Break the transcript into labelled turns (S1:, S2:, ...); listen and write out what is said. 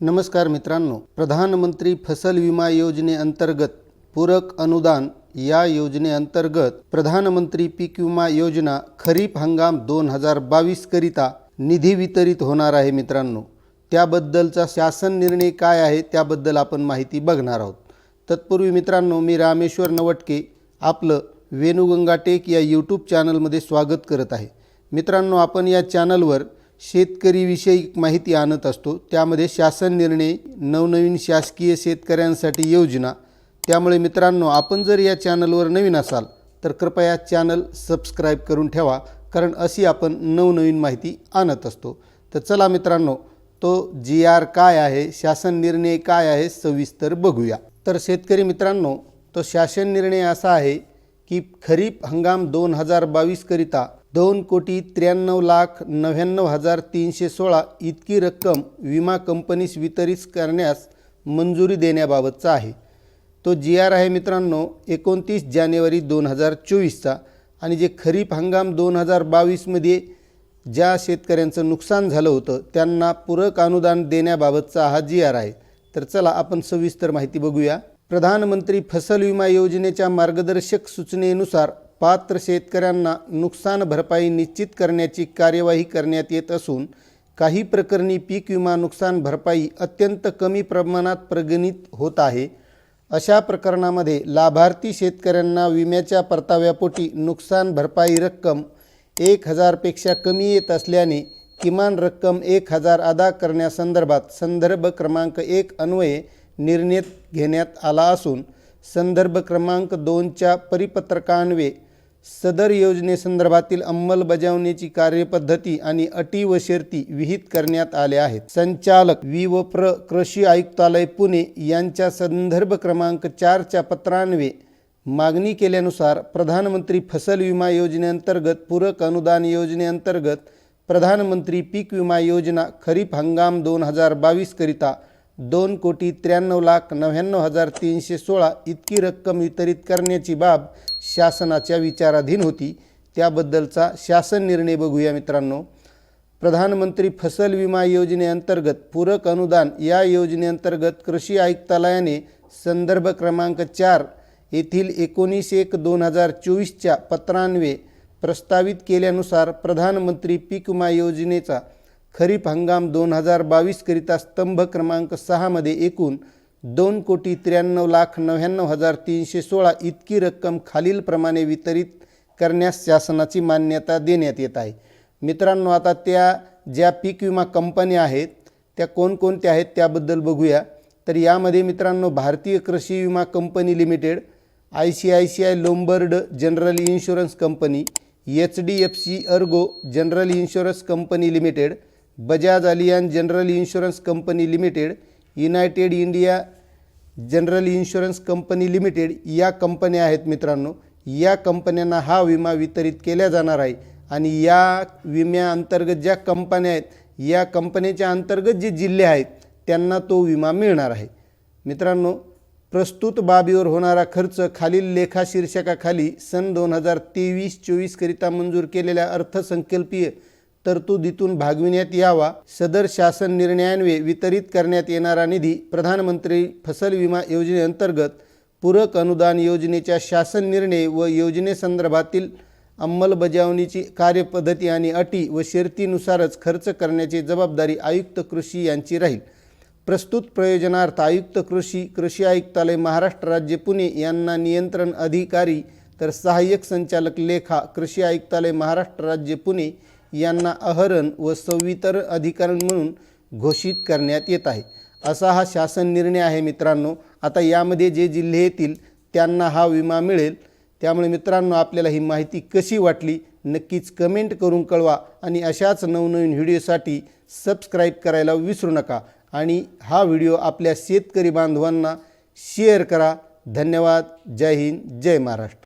S1: नमस्कार मित्रांनो. प्रधानमंत्री फसल विमा योजनेअंतर्गत पूरक अनुदान या योजनेअंतर्गत प्रधानमंत्री पीक विमा योजना खरीप हंगाम दोन हजार बावीसकरिता निधी वितरित होणार आहे मित्रांनो. त्याबद्दलचा शासन निर्णय काय आहे त्याबद्दल आपण माहिती बघणार आहोत. तत्पूर्वी मित्रांनो मी रामेश्वर नवटके आपलं वेणुगंगा टेक या यूट्यूब चॅनलमध्ये स्वागत करत आहे. मित्रांनो आपण या चॅनलवर शेतकरीविषयी माहिती आणत असतो. त्यामध्ये शासन निर्णय नवनवीन शासकीय शेतकऱ्यांसाठी योजना. त्यामुळे मित्रांनो आपण जर या चॅनलवर नवीन असाल तर कृपया चॅनल सबस्क्राईब करून ठेवा कारण अशी आपण नवनवीन माहिती आणत असतो. तर चला मित्रांनो तो जी आर काय आहे शासन निर्णय काय आहे सविस्तर बघूया. तर शेतकरी मित्रांनो तो शासन निर्णय असा आहे की खरीप हंगाम दोन हजार बावीसकरिता दोन कोटी त्र्याण्णव लाख नव्याण्णव हजार तीनशे सोळा इतकी रक्कम विमा कंपनीस वितरित करण्यास मंजुरी देण्याबाबतचा आहे. तो जी आर आहे मित्रांनो एकोणतीस जानेवारी दोन हजार चोवीसचा आणि जे खरीप हंगाम दोन हजार बावीसमध्ये ज्या शेतकऱ्यांचं नुकसान झालं होतं त्यांना पूरक अनुदान देण्याबाबतचा हा जी आर आहे. तर चला आपण सविस्तर माहिती बघूया. प्रधानमंत्री फसल विमा योजनेच्या मार्गदर्शक सूचनेनुसार पात्र शेतकऱ्यांना नुकसान भरपाई निश्चित करण्याची कार्यवाही करण्यात येत असून काही प्रकरणी पीक विमा नुकसान भरपाई अत्यंत कमी प्रमाणात प्रगणित होत आहे. अशा प्रकरणामध्ये लाभार्थी शेतकऱ्यांना विम्याच्या परताव्यापोटी नुकसान भरपाई रक्कम एक हजारपेक्षा कमी येत असल्याने किमान रक्कम एक हजार अदा करण्यासंदर्भात संदर्भ क्रमांक एक अन्वये निर्णय घेण्यात आला असून संदर्भ क्रमांक दोनच्या परिपत्रकान्वये सदर योजनेसंदर्भातील अंमलबजावणीची कार्यपद्धती आणि अटी व शर्ती विहित करण्यात आल्या आहेत. संचालक वि व. प्र. कृषी आयुक्तालय पुणे यांच्या संदर्भ क्रमांक चारच्या पत्रान्वये मागणी केल्यानुसार प्रधानमंत्री फसल विमा योजनेअंतर्गत पूरक अनुदान योजनेअंतर्गत प्रधानमंत्री पीक विमा योजना खरीप हंगाम दोन हजार बावीसकरिता दोन कोटी त्र्याण्णव लाख नव्याण्णव हजार तीनशे सोळा इतकी रक्कम वितरित करण्याची बाब शासनाच्या विचाराधीन होती. त्याबद्दलचा शासन निर्णय बघूया मित्रांनो. प्रधानमंत्री फसल विमा योजनेअंतर्गत पूरक अनुदान या योजनेअंतर्गत कृषी आयुक्तालयाने संदर्भ क्रमांक चार येथील एकोणीस एक दोन हजार चोवीसच्या पत्रान्वे प्रस्तावित केल्यानुसार प्रधानमंत्री पीक विमा योजनेचा खरीप हंगाम दोन हजार बावीसकरिता स्तंभ क्रमांक सहामध्ये एकूण दोन कोटी त्र्याण्णव लाख नव्याण्णव हजार तीनशे सोळा इतकी रक्कम खालीलप्रमाणे वितरित करण्यास शासनाची मान्यता देण्यात येत आहे. मित्रांनो आता त्या ज्या पीक विमा कंपन्या आहेत त्या कोणकोणत्या आहेत त्याबद्दल बघूया. तर यामध्ये मित्रांनो भारतीय कृषी विमा company limited I C I C I Lombard general insurance company H D F C Ergo general insurance company limited Bajaj Allianz general insurance company limited United India general insurance company limited या कंपन्या आहेत मित्रांनो. या कंपन्यांना हा विमा वितरित केला जाणार आहे. आणि या विम्याअंतर्गत ज्या कंपन्या आहेत या कंपनीच्या अंतर्गत जे जिल्हे आहेत त्यांना तो विमा मिळणार आहे. मित्रांनो प्रस्तुत बाबीवर होणारा खर्च खालील लेखा शीर्षकाखाली सन दोन हजार तेवीस चोवीसकरिता मंजूर केलेल्या अर्थसंकल्पीय तरतुदीतून भागविण्यात यावा. सदर शासन निर्णयान्वये वितरित करण्यात येणारा निधी प्रधानमंत्री फसल विमा योजनेअंतर्गत पूरक अनुदान योजनेच्या शासन निर्णय व योजनेसंदर्भातील अंमलबजावणीची कार्यपद्धती आणि अटी व शर्तीनुसारच खर्च करण्याची जबाबदारी आयुक्त कृषी यांची राहील. प्रस्तुत प्रयोजनार्थ आयुक्त कृषी कृषी आयुक्तालय महाराष्ट्र राज्य पुणे यांना नियंत्रण अधिकारी तर सहाय्यक संचालक लेखा कृषी आयुक्तालय महाराष्ट्र राज्य पुणे यांना अहरण व संवितरण अधिकरण म्हणून घोषित करण्यात येत आहे. असा हा शासन निर्णय आहे मित्रांनो. आता यामध्ये जे जिल्हे येतील त्यांना हा विमा मिळेल. त्यामुळे मित्रांनो आपल्याला ही माहिती कशी वाटली नक्कीच कमेंट करून कळवा आणि अशाच नवनवीन व्हिडिओसाठी सबस्क्राईब करायला विसरू नका. आणि हा व्हिडिओ आपल्या शेतकरी बांधवांना शेअर करा. धन्यवाद. जय हिंद. जय महाराष्ट्र.